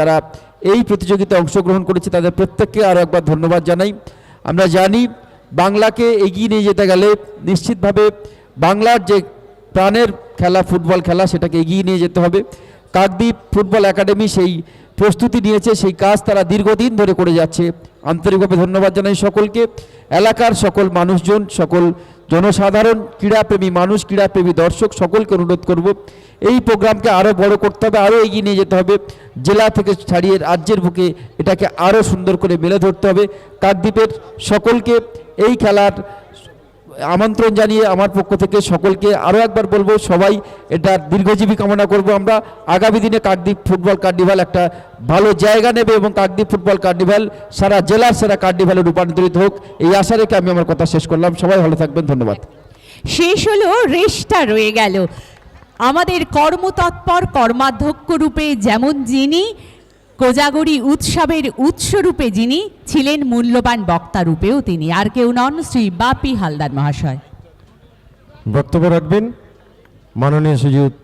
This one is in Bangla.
যারা এই প্রতিযোগিতায় অংশগ্রহণ করেছে, তাদের প্রত্যেককে আরও একবার ধন্যবাদ জানাই। আমরা জানি বাংলাকে এগিয়ে নিয়ে যেতে গেলে নিশ্চিতভাবে বাংলার যে প্রাণের খেলা, ফুটবল খেলা, সেটাকে এগিয়ে নিয়ে যেতে হবে। কাকদ্বীপ ফুটবল একাডেমি সেই প্রস্তুতি নিয়েছে, সেই কাজ তারা দীর্ঘদিন ধরে করে যাচ্ছে। আন্তরিকভাবে ধন্যবাদ জানাই সকলকে। এলাকার সকল মানুষজন, সকল জনসাধারণ, ক্রীড়াপ্রেমী মানুষ, ক্রীড়াপ্রেমী দর্শক, সকলকে অনুরোধ করব, এই প্রোগ্রামকে আরও বড় করতে হবে আরও এগিয়ে নিয়ে যেতে হবে, জেলা থেকে ছাড়িয়ে রাজ্যের বুকে এটাকে আরও সুন্দর করে মেলে ধরতে হবে। কাকদ্বীপের সকলকে এই খেলার আমন্ত্রণ জানিয়ে আমার পক্ষ থেকে সকলকে আরও একবার বলব, সবাই এটা দীর্ঘজীবী কামনা করব আমরা। আগামী দিনে কাকদ্বীপ ফুটবল কার্নিভাল একটা ভালো জায়গা নেবে এবং কাকদ্বীপ ফুটবল কার্নিভাল সারা জেলার সেরা কার্নিভালে রূপান্তরিত হোক। এই আশা রেখে আমি আমার কথা শেষ করলাম। সবাই ভালো থাকবেন, ধন্যবাদ। শেষ হলো রেশটা রয়ে গেল। আমাদের কর্মতৎপর কর্মাধ্যক্ষ রূপে যেমন যিনি কোজাগরি উৎসবের উৎসরূপে যিনি ছিলেন মূল্যবান বক্তা রূপেও তিনি, আর কেউ নন শ্রী বাপি হালদার মহাশয়। বক্তব্য রাখবেন মাননীয় সুজিত